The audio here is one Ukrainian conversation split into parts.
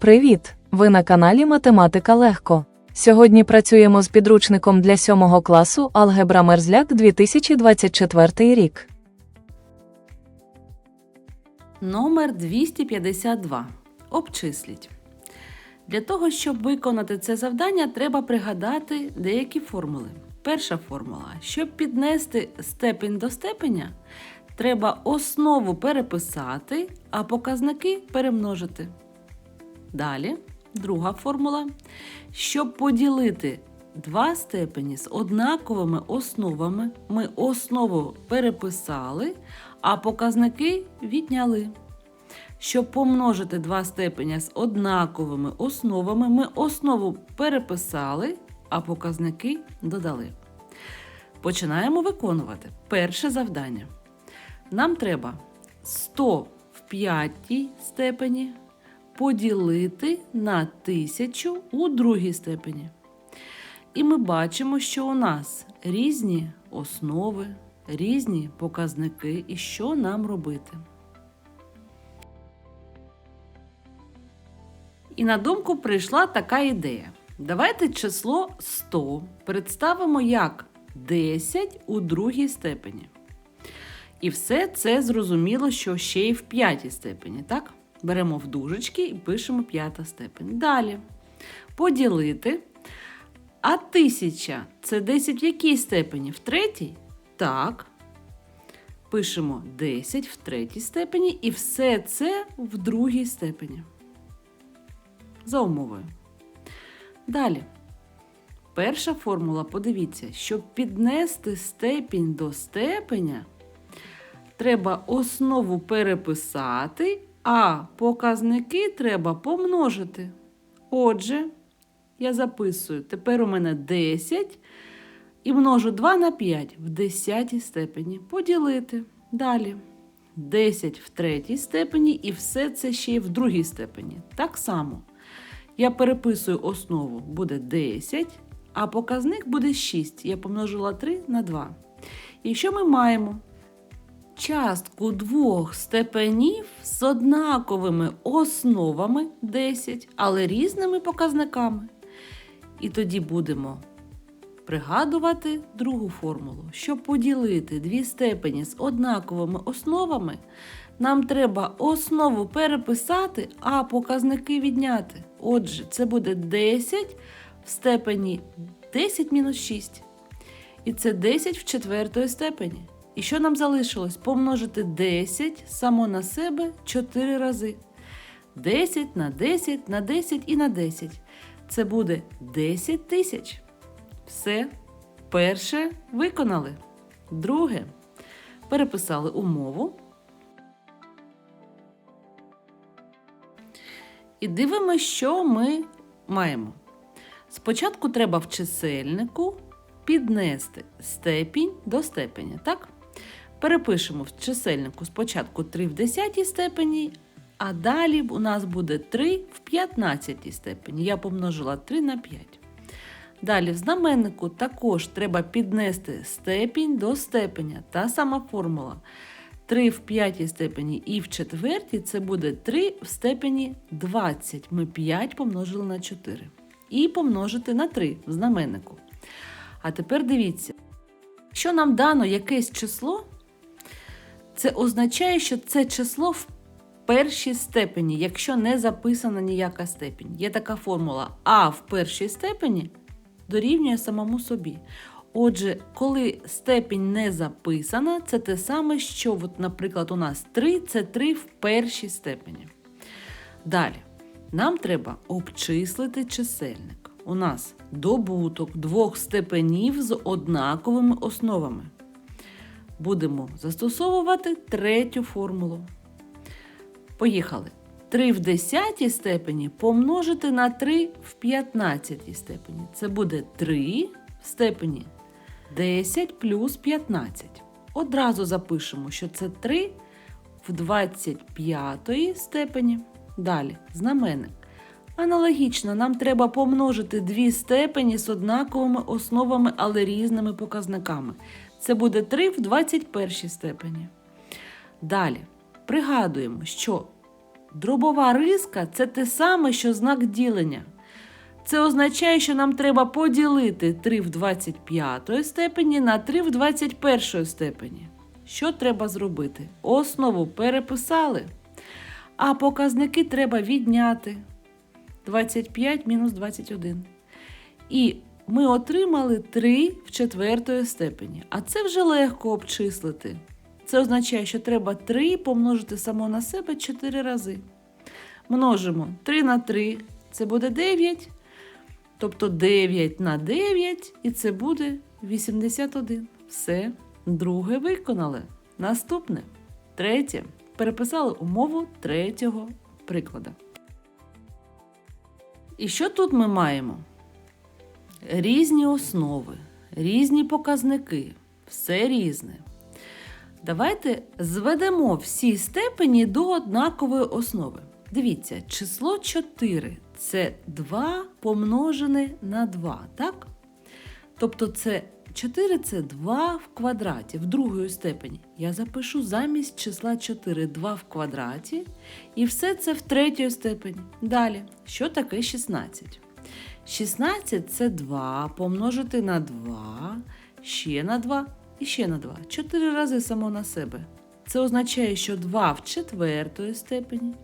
Привіт! Ви на каналі Математика Легко. Сьогодні працюємо з підручником для 7 класу Алгебра Мерзляк 2024 рік. Номер 252. Обчисліть. Для того, щоб виконати це завдання, треба пригадати деякі формули. Перша формула. Щоб піднести степень до степеня, треба основу переписати, а показники перемножити. Далі, друга формула. Щоб поділити два степені з однаковими основами, ми основу переписали, а показники відняли. Щоб помножити два степеня з однаковими основами, ми основу переписали, а показники додали. Починаємо виконувати. Перше завдання. Нам треба 100 в п'ятій степені поділити на 1000 у другій степені. І ми бачимо, що у нас різні основи, різні показники, і що нам робити. І на думку прийшла така ідея. Давайте число 100 представимо як 10 у другій степені. І все це зрозуміло, що ще й в п'ятій степені, так? Беремо в дужечки і пишемо п'ята степень. Далі. Поділити. А тисяча це 10 в якій степені? В третій? Так. Пишемо 10 в третій степені, і все це в другій степені. За умовою. Далі. Перша формула, подивіться, щоб піднести степінь до степеня, треба основу переписати, а показники треба помножити. Отже, я записую, тепер у мене 10 і множу 2 на 5 в 10 степені. Поділити. Далі. 10 в третій степені і все це ще й в другій степені. Так само. Я переписую основу, буде 10, а показник буде 6. Я помножила 3 на 2. І що ми маємо? Частку двох степенів з однаковими основами 10, але різними показниками. І тоді будемо пригадувати другу формулу. Щоб поділити дві степені з однаковими основами, нам треба основу переписати, а показники відняти. Отже, це буде 10 в степені 10 мінус 6. І це 10 в четвертої степені. І що нам залишилось? Помножити 10 само на себе 4 рази. 10 на 10 на 10 і на 10. Це буде 10 тисяч. Все. Перше виконали. Друге. Переписали умову. І дивимося, що ми маємо. Спочатку треба в чисельнику піднести степінь до степеня. Так? Перепишемо в чисельнику спочатку 3 в 10 степені, а далі у нас буде 3 в 15 степені. Я помножила 3 на 5. Далі в знаменнику також треба піднести степінь до степеня. Та сама формула. 3 в п'ятій степені і в четвертій це буде 3 в степені 20. Ми 5 помножили на 4. І помножити на 3 в знаменнику. А тепер дивіться, якщо нам дано якесь число, це означає, що це число в першій степені, якщо не записана ніяка степінь. Є така формула А в першій степені дорівнює самому собі. Отже, коли степінь не записана, це те саме, що, от, наприклад, у нас 3 це 3 в першій степені. Далі, нам треба обчислити чисельник. У нас добуток двох степенів з однаковими основами. Будемо застосовувати третю формулу. Поїхали. 3 в 10 степені помножити на 3 в 15 степені. Це буде 3 в степені 10 плюс 15. Одразу запишемо, що це 3 в 25 степені. Далі знаменник. Аналогічно, нам треба помножити дві степені з однаковими основами, але різними показниками. Це буде 3 в 21 степені. Далі пригадуємо, що дробова риска це те саме, що знак ділення. Це означає, що нам треба поділити 3 в 25 степені на 3 в 21 степені. Що треба зробити? Основу переписали, а показники треба відняти. 25 мінус 21. І ми отримали 3 в четвертої степені. А це вже легко обчислити. Це означає, що треба 3 помножити само на себе 4 рази. Множимо 3 на 3, це буде 9. Тобто 9 на 9, і це буде 81. Все. Друге виконали. Наступне. Третє. Переписали умову третього прикладу. І що тут ми маємо? Різні основи, різні показники, все різне. Давайте зведемо всі степені до однакової основи. Дивіться, число 4 це 2 помножене на 2, так? Тобто це 4 це 2 в квадраті в другої степені. Я запишу замість числа 4 2 в квадраті, і все це в третій степені. Далі, що таке 16? 16 це 2 помножити на 2, ще на 2 і ще на 2. 4 рази само на себе. Це означає, що 2 в четвертої степені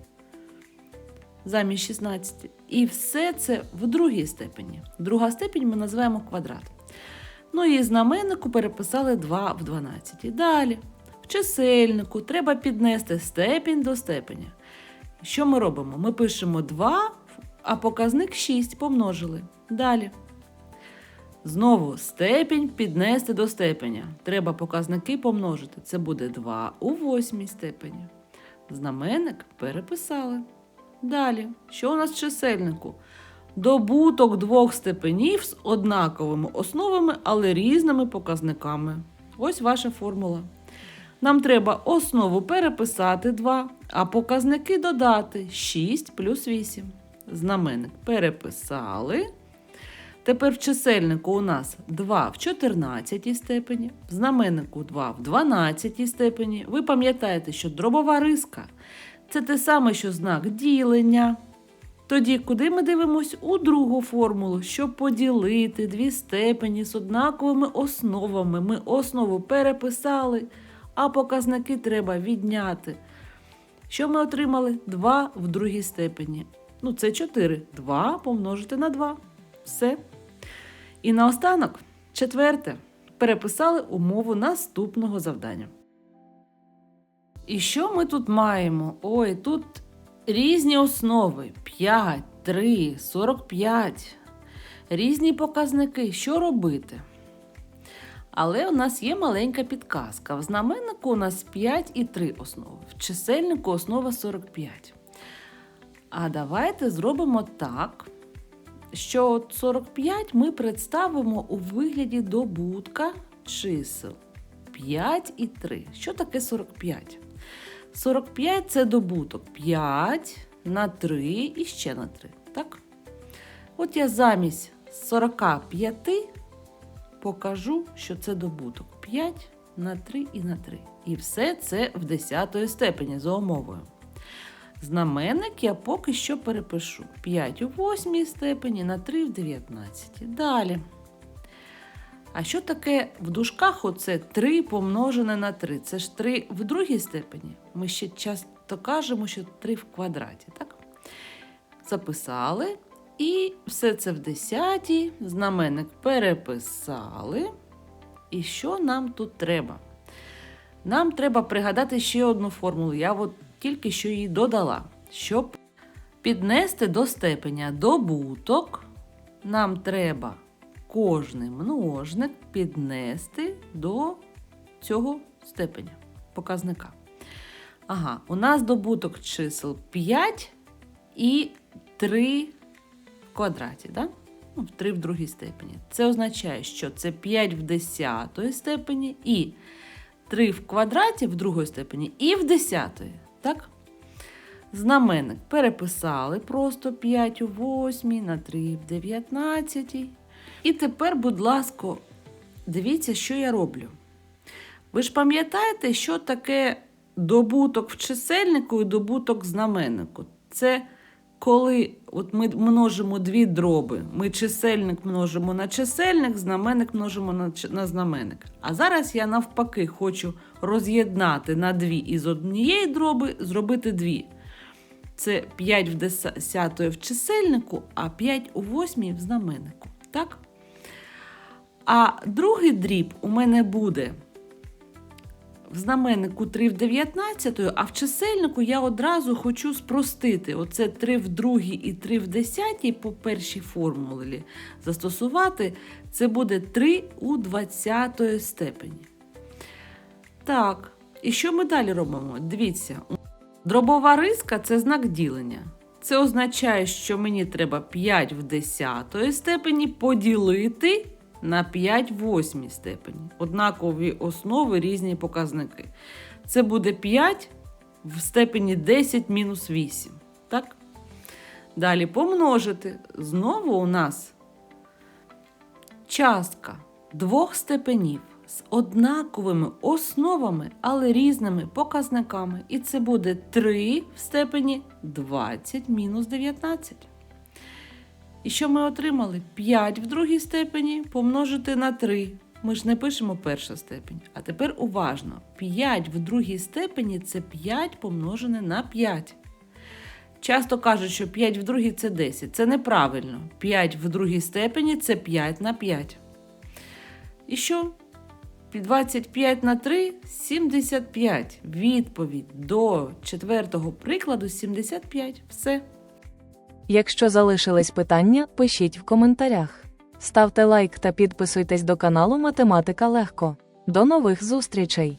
замість 16. І все це в другій степені. Друга степень ми називаємо квадрат. Ну і знаменнику переписали 2 в 12. Далі. В чисельнику треба піднести степінь до степеня. Що ми робимо? Ми пишемо 2, а показник 6 помножили. Далі. Знову степінь піднести до степеня. Треба показники помножити. Це буде 2 у восьмій степені. Знаменник переписали. Далі, що у нас в чисельнику? Добуток двох степенів з однаковими основами, але різними показниками. Ось ваша формула. Нам треба основу переписати 2, а показники додати 6 плюс 8. Знаменник переписали. Тепер в чисельнику у нас 2 в 14 степені, в знаменнику 2 в 12 степені. Ви пам'ятаєте, що дробова риска це те саме, що знак ділення. Тоді, куди ми дивимось у другу формулу, щоб поділити дві степені з однаковими основами. Ми основу переписали, а показники треба відняти. Що ми отримали? 2 в другій степені. Ну, це 4. 2 помножити на 2. Все. І наостанок, четверте, переписали умову наступного завдання. І що ми тут маємо? Ой, тут різні основи: 5, 3, 45. Різні показники. Що робити? Але у нас є маленька підказка. В знаменнику у нас 5 і 3 основи. В чисельнику основа 45. А давайте зробимо так, що 45 ми представимо у вигляді добутка чисел 5 і 3. Що таке 45? 45 це добуток 5 на 3 і ще на 3. Так? От я замість 45 покажу, що це добуток 5 на 3 і на 3. І все це в 10 степені за умовою. Знаменник я поки що перепишу 5 у 8 степені на 3 в 19. Далі. А що таке в дужках оце 3 помножене на 3? Це ж 3 в другій степені. Ми ще часто кажемо, що 3 в квадраті. так? Записали. І все це в десятій. Знаменник переписали. І що нам тут треба? Нам треба пригадати ще одну формулу. Я от тільки що її додала. Щоб піднести до степеня добуток, нам треба кожний множник піднести до цього степеня показника. Ага, у нас добуток чисел 5 і 3 в квадраті, да? ну, в 3 в другій степені. Це означає, що це 5 в 10 степені і 3 в квадраті в другій степені і в 10. Так? Знаменник переписали просто 5 у 8 на 3 в 19. І тепер, будь ласка, дивіться, що я роблю. Ви ж пам'ятаєте, що таке добуток в чисельнику і добуток знаменнику. Це коли от ми множимо дві дроби. Ми чисельник множимо на чисельник, знаменник множимо на, на знаменник. А зараз я навпаки хочу роз'єднати на дві із однієї дроби, зробити дві. Це 5 в 10 в чисельнику, а 5 у 8 в знаменнику. Так? А другий дріб у мене буде в знаменнику 3 в 19, а в чисельнику я одразу хочу спростити. Оце 3 в другій і 3 в 10 по першій формулі застосувати. Це буде 3 у 20 степені. Так, і що ми далі робимо? Дивіться, дробова риска це знак ділення. Це означає, що мені треба 5 в 10 степені поділити на 5 в 8 степені. Однакові основи, різні показники. Це буде 5 в степені 10 мінус 8. Так? Далі помножити. Знову у нас частка двох степенів з однаковими основами, але різними показниками. І це буде 3 в степені 20 мінус 19. І що ми отримали? 5 в другій степені помножити на 3. Ми ж не пишемо перша степень. А тепер уважно: 5 в другій степені це 5 помножене на 5. Часто кажуть, що 5 в другій це 10. Це неправильно. 5 в другій степені це 5 на 5. І що? 25 на 3 75. Відповідь до четвертого прикладу 75. Все. Якщо залишились питання, пишіть в коментарях. Ставте лайк та підписуйтесь до каналу Математика Легко. До нових зустрічей!